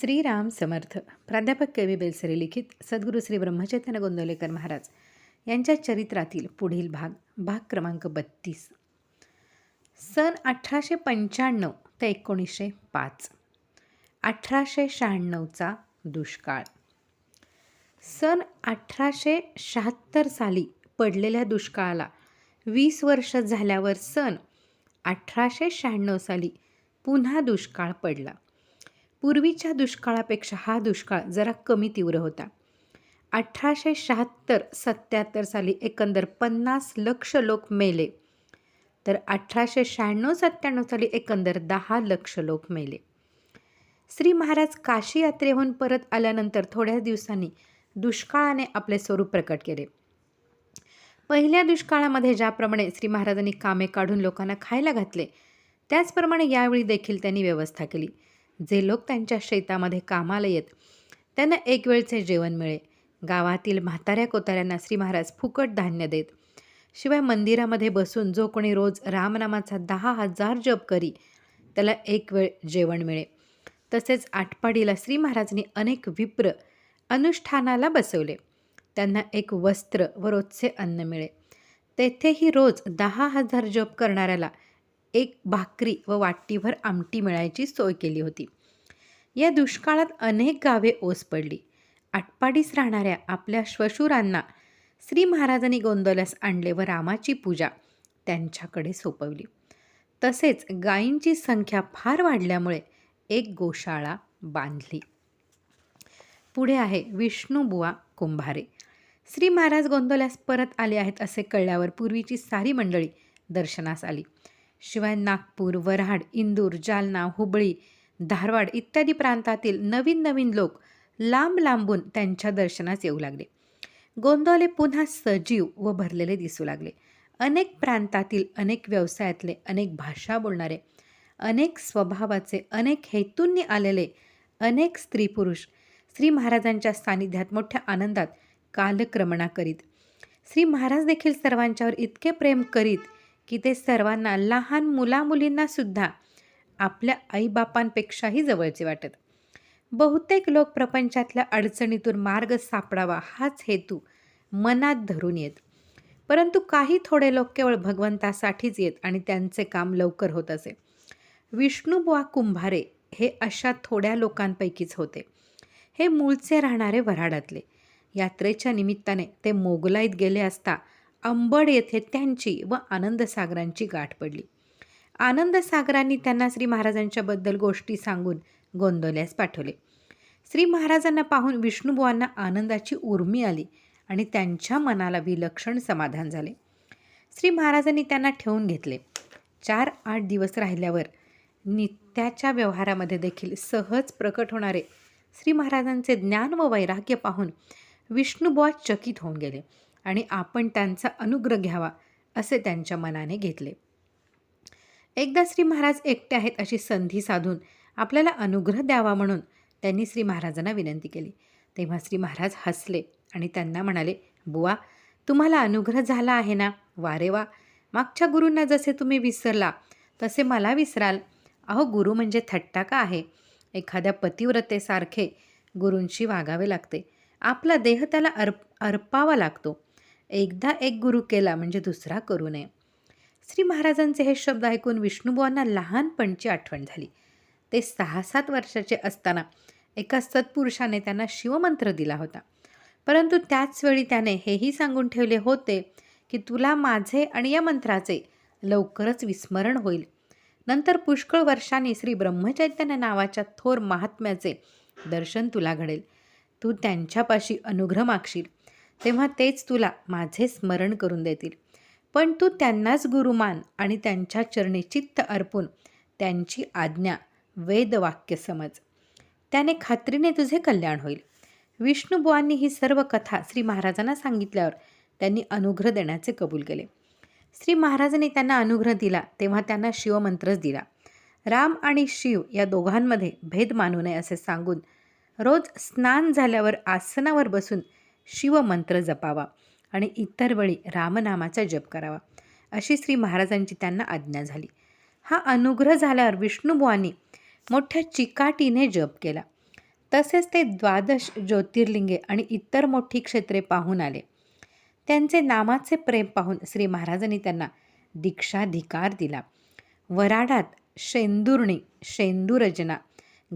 श्रीराम समर्थ प्राध्यापक K V Belsare लिखित सद्गुरू श्री ब्रह्मचैतन्य गोंदवलेकर महाराज यांच्या चरित्रातील पुढील भाग भाग क्रमांक बत्तीस. सन अठराशे पंच्याण्णव ते एकोणीसशे पाच. अठराशे शहाण्णवचा दुष्काळ. सन अठराशे शहात्तर साली पडलेल्या दुष्काळाला वीस वर्ष झाल्यावर सन अठराशे शहाण्णव साली पुन्हा दुष्काळ पडला. पूर्वीच्या दुष्काळापेक्षा हा दुष्काळ जरा कमी तीव्र होता. अठराशे शहात्तर सत्याहत्तर साली एकंदर पन्नास लक्ष लोक मेले. तर अठराशे शहाण्णव सत्त्याण्णव साली एकंदर दहा लक्ष लोक मेले. श्री महाराज काशी यात्रेहून परत आल्यानंतर थोड्या दिवसांनी दुष्काळाने आपले स्वरूप प्रकट केले. पहिल्या दुष्काळामध्ये ज्याप्रमाणे श्री महाराजांनी कामे काढून लोकांना खायला घातले त्याचप्रमाणे यावेळी देखील त्यांनी व्यवस्था केली. जे लोक त्यांच्या शेतामध्ये कामाला येत त्यांना एक वेळचे जेवण मिळे. गावातील म्हाताऱ्या कोताऱ्यांना श्री महाराज फुकट धान्य देत. शिवाय मंदिरामध्ये बसून जो कोणी रोज रामनामाचा दहा हजार जप करी त्याला एक वेळ जेवण मिळे. तसेच आटपाडीला श्री महाराजांनी अनेक विप्र अनुष्ठानाला बसवले. त्यांना एक वस्त्र व रोजचे अन्न मिळे. तेथेही रोज दहा हजार जप करणाऱ्याला एक भाकरी व वाटीभर आमटी मिळायची सोय केली होती. या दुष्काळात अनेक गावे ओस पडली. आटपाडीस राहणाऱ्या आपल्या श्वशुरांना श्री महाराजांनी गोंदवल्यास आणले व रामाची पूजा त्यांच्याकडे सोपवली. तसेच गायींची संख्या फार वाढल्यामुळे एक गोशाळा बांधली. पुढे आहे विष्णुबुवा कुंभारे. श्री महाराज गोंदवल्यास परत आले आहेत असे कळल्यावर पूर्वीची सारी मंडळी दर्शनास आली. शिवाय नागपूर वऱ्हाड इंदूर जालना हुबळी धारवाड इत्यादी प्रांतातील नवीन नवीन लोक लांब लांबून त्यांच्या दर्शनास येऊ लागले. गोंदवले पुन्हा सजीव व भरलेले दिसू लागले. अनेक प्रांतातील अनेक व्यवसायातले अनेक भाषा बोलणारे अनेक स्वभावाचे अनेक हेतूंनी आलेले अनेक स्त्री पुरुष श्री महाराजांच्या सानिध्यात मोठ्या आनंदात कालक्रमणा करीत. श्री महाराज देखील सर्वांच्यावर इतके प्रेम करीत की ते सर्वांना लहान मुलामुलींना सुद्धा आपल्या आईबापांपेक्षाही जवळचे वाटत. बहुतेक लोक प्रपंचातल्या अडचणीतून मार्ग सापडावा हाच हेतू मनात धरून येत. परंतु काही थोडे लोक केवळ भगवंतासाठीच येत आणि त्यांचे काम लवकर होत असे. विष्णुबुवा कुंभारे हे अशा थोड्या लोकांपैकीच होते. हे मूळचे राहणारे वऱ्हाडातले. यात्रेच्या निमित्ताने ते मोगलाईत गेले असता अंबड येथे त्यांची व आनंदसागरांची गाठ पडली. आनंदसागरांनी त्यांना श्री महाराजांच्याबद्दल गोष्टी सांगून गोंदवल्यास पाठवले. श्री महाराजांना पाहून विष्णुबुवांना आनंदाची उर्मी आली आणि त्यांच्या मनाला विलक्षण समाधान झाले. श्री महाराजांनी त्यांना ठेवून घेतले. चार आठ दिवस राहिल्यावर नित्याच्या व्यवहारामध्ये देखील सहज प्रकट होणारे श्री महाराजांचे ज्ञान व वैराग्य पाहून विष्णुबुवा चकित होऊन गेले. आणि आपण त्यांचा अनुग्रह घ्यावा असे त्यांच्या मनाने घेतले. एकदा श्री महाराज एकटे आहेत अशी संधी साधून आपल्याला अनुग्रह द्यावा म्हणून त्यांनी श्री महाराजांना विनंती केली. तेव्हा श्री महाराज हसले आणि त्यांना म्हणाले बुवा तुम्हाला अनुग्रह झाला आहे ना? वारे वा. मागच्या गुरूंना जसे तुम्ही विसरला तसे मला विसराल. अहो गुरु म्हणजे थट्टा का आहे? एखाद्या पतिव्रतेसारखे गुरूंशी वागावे लागते. आपला देह त्याला अर्प अर्पावा लागतो. एकदा एक गुरु केला म्हणजे दुसरा करू नये. श्री महाराजांचे हे शब्द ऐकून विष्णुबुवांना लहानपणची आठवण झाली. ते सहा सात वर्षाचे असताना एका सत्पुरुषाने त्यांना शिवमंत्र दिला होता. परंतु त्याचवेळी त्याने हेही सांगून ठेवले होते की तुला माझे आणि या मंत्राचे लवकरच विस्मरण होईल. नंतर पुष्कळ वर्षांनी श्री ब्रह्मचैतन्य नावाच्या थोर महात्म्याचे दर्शन तुला घडेल. तू त्यांच्यापाशी अनुग्रह मागशील. तेव्हा तेच तुला माझे स्मरण करून देतील. पण तू त्यांनाच गुरुमान आणि त्यांच्या चरणी चित्त अर्पून त्यांची आज्ञा वेदवाक्य समज. त्याने खात्रीने तुझे कल्याण होईल. विष्णुबुवांनी ही सर्व कथा श्री महाराजांना सांगितल्यावर त्यांनी अनुग्रह देण्याचे कबूल केले. श्री महाराजांनी त्यांना अनुग्रह दिला तेव्हा त्यांना शिवमंत्रच दिला. राम आणि शिव या दोघांमध्ये भेद मानू नये असे सांगून रोज स्नान झाल्यावर आसनावर बसून शिवमंत्र जपावा आणि इतर वेळी रामनामाचा जप करावा अशी श्री महाराजांची त्यांना आज्ञा झाली. हा अनुग्रह झाल्यावर विष्णुबुवांनी मोठ्या चिकाटीने जप केला. तसेच ते द्वादश ज्योतिर्लिंगे आणि इतर मोठी क्षेत्रे पाहून आले. त्यांचे नामाचे प्रेम पाहून श्री महाराजांनी त्यांना दीक्षाधिकार दिला. वराडात शेंदुर्णी शेंदुरजना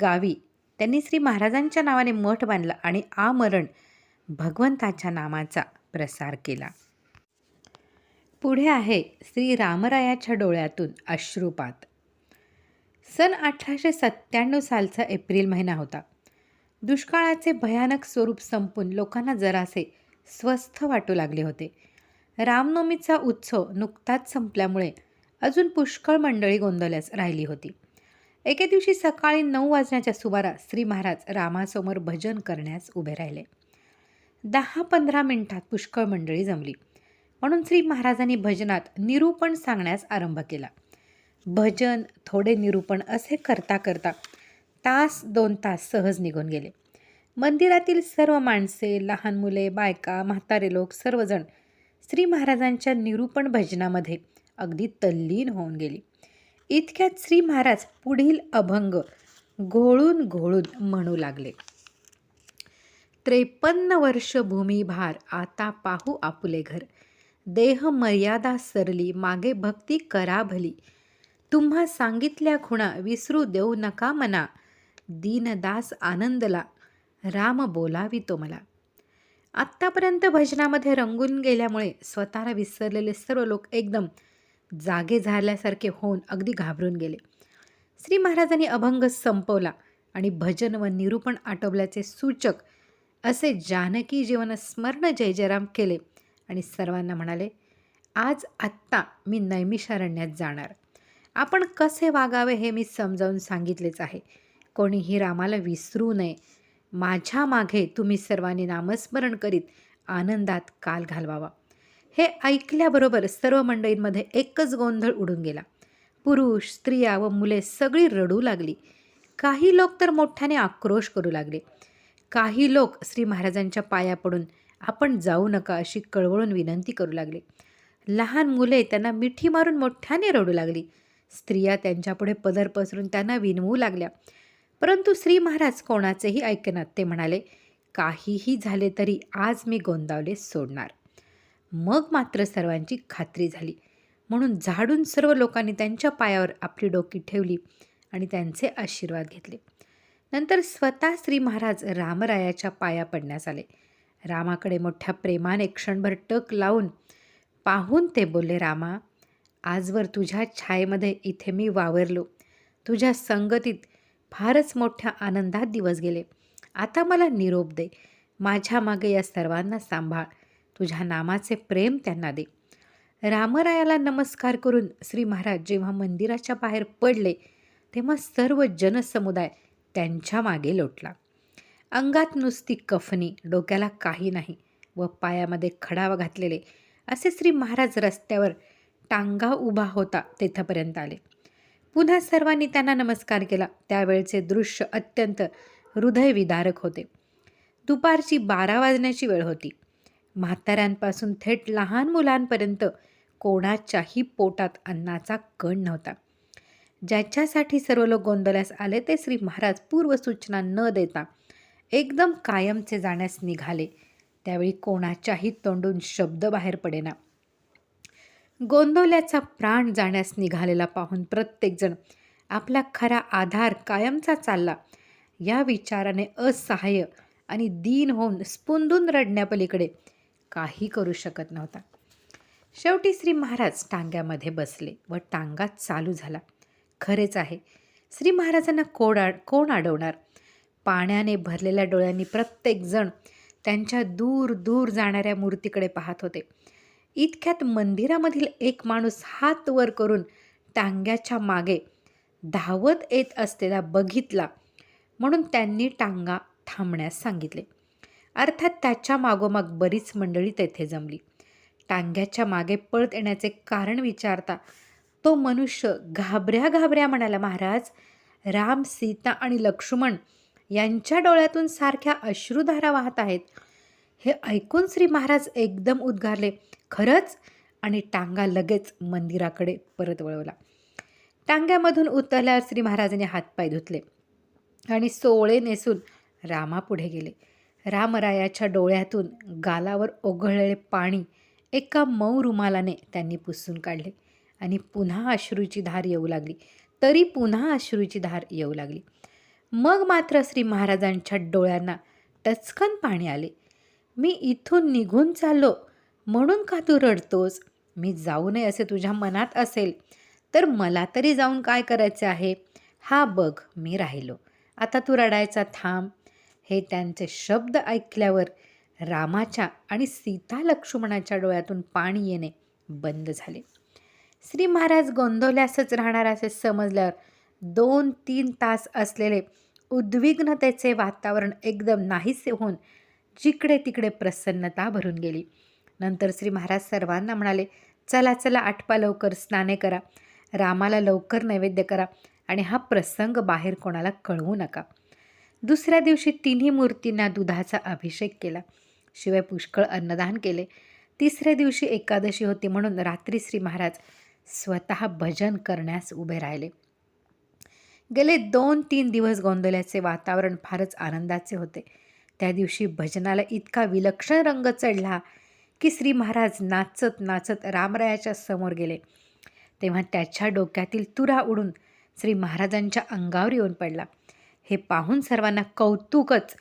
गावी त्यांनी श्री महाराजांच्या नावाने मठ बांधला आणि आमरण भगवंताच्या नामाचा प्रसार केला. पुढे आहे श्री रामरायाच्या डोळ्यातून अश्रुपात. सन अठराशे सत्त्याण्णव सालचा एप्रिल महिना होता. दुष्काळाचे भयानक स्वरूप संपून लोकांना जरासे स्वस्थ वाटू लागले होते. रामनवमीचा उत्सव नुकताच संपल्यामुळे अजून पुष्कळ मंडळी गोंधळल्यास राहिली होती. एके दिवशी सकाळी नऊ वाजण्याच्या सुमारास श्री महाराज रामासमोर भजन करण्यास उभे राहिले. दहा पंधरा मिनिटात पुष्कळ मंडळी जमली. म्हणून श्री महाराजांनी भजनात निरूपण सांगण्यास आरंभ केला. भजन थोडे निरूपण असे करता करता तास दोन तास सहज निघून गेले. मंदिरातील सर्व माणसे लहान मुले बायका म्हातारे लोक सर्वजण श्री महाराजांच्या निरूपण भजनामध्ये अगदी तल्लीन होऊन गेली. इतक्यात श्री महाराज पुढील अभंग घोळून घोळून म्हणू लागले. त्रेपन्न वर्ष भूमिभार आता पाहू आपुले घर. देह मर्यादा सरली मागे भक्ती करा भली. तुम्हा सांगितल्या खुणा विसरू देऊ नका मना. दीनदास आनंदला राम बोलावी तो मला. आत्तापर्यंत भजनामध्ये रंगून गेल्यामुळे स्वतःला विसरलेले सर्व लोक एकदम जागे झाल्यासारखे होऊन अगदी घाबरून गेले. श्री महाराजांनी अभंग संपवला आणि भजन व निरूपण आटोपल्याचे सूचक असे जानकी जीवन स्मरण जय जयराम केले आणि सर्वांना म्हणाले आज आत्ता मी नैमिषारण्यात जाणार. आपण कसे वागावे हे मी समजावून सांगितलेच आहे. कोणीही रामाला विसरू नये. माझ्या मागे तुम्ही सर्वांनी नामस्मरण करीत आनंदात काल घालवावा. हे ऐकल्याबरोबर सर्व मंडळींमध्ये एकच गोंधळ उडून गेला. पुरुष स्त्रिया व मुले सगळी रडू लागली. काही लोक तर मोठ्याने आक्रोश करू लागले. काही लोक श्री महाराजांच्या पाया पडून आपण जाऊ नका अशी कळवळून विनंती करू लागले. लहान मुले त्यांना मिठी मारून मोठ्याने रडू लागली. स्त्रिया त्यांच्यापुढे पदर पसरून त्यांना विनवू लागल्या. परंतु श्री महाराज कोणाचेही ऐकनात ते म्हणाले काहीही झाले तरी आज मी गोंदावले सोडणार. मग मात्र सर्वांची खात्री झाली. म्हणून झाडून सर्व लोकांनी त्यांच्या पायावर आपली डोकी ठेवली आणि त्यांचे आशीर्वाद घेतले. नंतर स्वतः श्री महाराज रामरायाच्या पाया पडण्यास आले. रामाकडे मोठ्या प्रेमाने क्षणभर टक लावून पाहून ते बोलले रामा आजवर तुझ्या छायेमध्ये इथे मी वावरलो. तुझ्या संगतीत फारच मोठ्या आनंदात दिवस गेले. आता मला निरोप दे. माझ्या मागे या सर्वांना सांभाळ. तुझ्या नामाचे प्रेम त्यांना दे. रामरायाला नमस्कार करून श्री महाराज जेव्हा मंदिराच्या बाहेर पडले तेव्हा सर्व जनसमुदाय त्यांच्या मागे लोटला. अंगात नुसती कफनी डोक्याला काही नाही व पायामध्ये खडावा घातलेले असे श्री महाराज रस्त्यावर टांगा उभा होता तेथपर्यंत आले. पुन्हा सर्वांनी त्यांना नमस्कार केला. त्यावेळचे दृश्य अत्यंत हृदयविदारक होते. दुपारची बारा वाजण्याची वेळ होती. म्हाताऱ्यांपासून थेट लहान मुलांपर्यंत कोणाच्याही पोटात अन्नाचा कण नव्हता. ज्याच्यासाठी सर्व लोक गोंधळास आले ते श्री महाराज पूर्वसूचना न देता एकदम कायमचे जाण्यास निघाले. त्यावेळी कोणाच्याही तोंडून शब्द बाहेर पडेना. गोंदवल्याचा प्राण जाण्यास निघालेला पाहून प्रत्येकजण आपला खरा आधार कायमचा चालला. या विचाराने असहाय्य आणि दीन होऊन स्पुंदून रडण्यापलीकडे काही करू शकत नव्हता. शेवटी श्री महाराज टांग्यामध्ये बसले व टांगा चालू झाला. खरेच आहे. श्री महाराजांना कोण आड कोण अडवणार? पाण्याने भरलेल्या डोळ्यांनी प्रत्येकजण त्यांच्या दूर दूर जाणाऱ्या मूर्तीकडे पाहत होते. इतक्यात मंदिरामधील एक माणूस हात वर करून टांग्याच्या मागे धावत येत असलेला बघितला म्हणून त्यांनी टांगा थांबण्यास सांगितले. अर्थात त्याच्या मागोमाग बरीच मंडळी तेथे जमली. टांग्याच्या मागे पळत येण्याचे कारण विचारता तो मनुष्य घाबऱ्या घाबऱ्या म्हणाला महाराज राम सीता आणि लक्ष्मण यांच्या डोळ्यातून सारख्या अश्रुधारा वाहत आहेत. हे ऐकून श्री महाराज एकदम उद्गारले. खरंच? आणि टांगा लगेच मंदिराकडे परत वळवला. टांग्यामधून उतरल्यावर श्री महाराजांनी हातपाय धुतले आणि सोळे नेसून रामापुढे गेले. रामरायाच्या डोळ्यातून गालावर ओघळलेले पाणी एका मऊ रुमालाने त्यांनी पुसून काढले. आणि पुन्हा अश्रूची धार येऊ लागली. तरी पुन्हा अश्रूची धार येऊ लागली. मग मात्र श्री महाराजांच्या डोळ्यांना टचकन पाणी आले. मी इथून निघून चाललो. म्हणून का तू रडतोस? मी जाऊ नये असे तुझ्या मनात असेल. तर मला तरी जाऊन काय करायचे आहे? हा बघ मी राहिलो. आता तू रडायचा थांब. हे त्यांचे शब्द ऐकल्यावर रामाच्या आणि सीता लक्ष्मणाच्या डोळ्यातून पाणी येणे बंद झाले. श्री महाराज गोंधवल्यासच राहणार असे समजल्यावर दोन तीन तास असलेले उद्विग्नतेचे वातावरण एकदम नाहीसे होऊन जिकडे तिकडे प्रसन्नता भरून गेली. नंतर श्री महाराज सर्वांना म्हणाले चला चला आटपा लवकर स्नाने करा. रामाला लवकर नैवेद्य करा आणि हा प्रसंग बाहेर कोणाला कळवू नका. दुसऱ्या दिवशी तिन्ही मूर्तींना दुधाचा अभिषेक केला. शिवाय पुष्कळ अन्नदान केले. तिसऱ्या दिवशी एकादशी होती म्हणून रात्री श्री महाराज स्वतः भजन करण्यास उभे राहिले. गेले दोन तीन दिवस गोंधळ्याचे वातावरण फारच आनंदाचे होते. त्या दिवशी भजनाला इतका विलक्षण रंग चढला की श्री महाराज नाचत नाचत रामरायाच्या समोर गेले. तेव्हा त्याच्या डोक्यातील तुरा उडून श्री महाराजांच्या अंगावर येऊन पडला. हे पाहून सर्वांना कौतुकच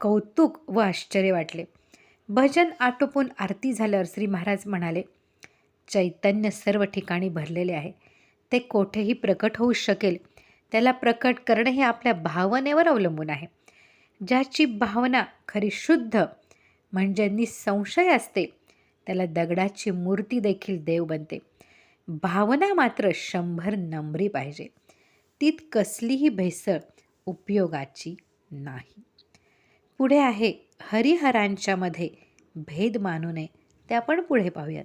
कौतुक व आश्चर्य वाटले. भजन आटोपून आरती झाल्यावर श्री महाराज म्हणाले चैतन्य सर्व ठिकाणी भरलेले आहे. ते कोठेही प्रकट होऊ शकेल. त्याला प्रकट करणे हे आपल्या भावनेवर अवलंबून आहे. ज्याची भावना खरी शुद्ध म्हणजे निसंशय असते त्याला दगडाची मूर्ती देखील देव बनते. भावना मात्र शंभर नंबरी पाहिजे. तीत कसलीही भेसळ उपयोगाची नाही. पुढे आहे हरिहरांच्यामध्ये भेद मानू नये. ते आपण पुढे पाहूयात.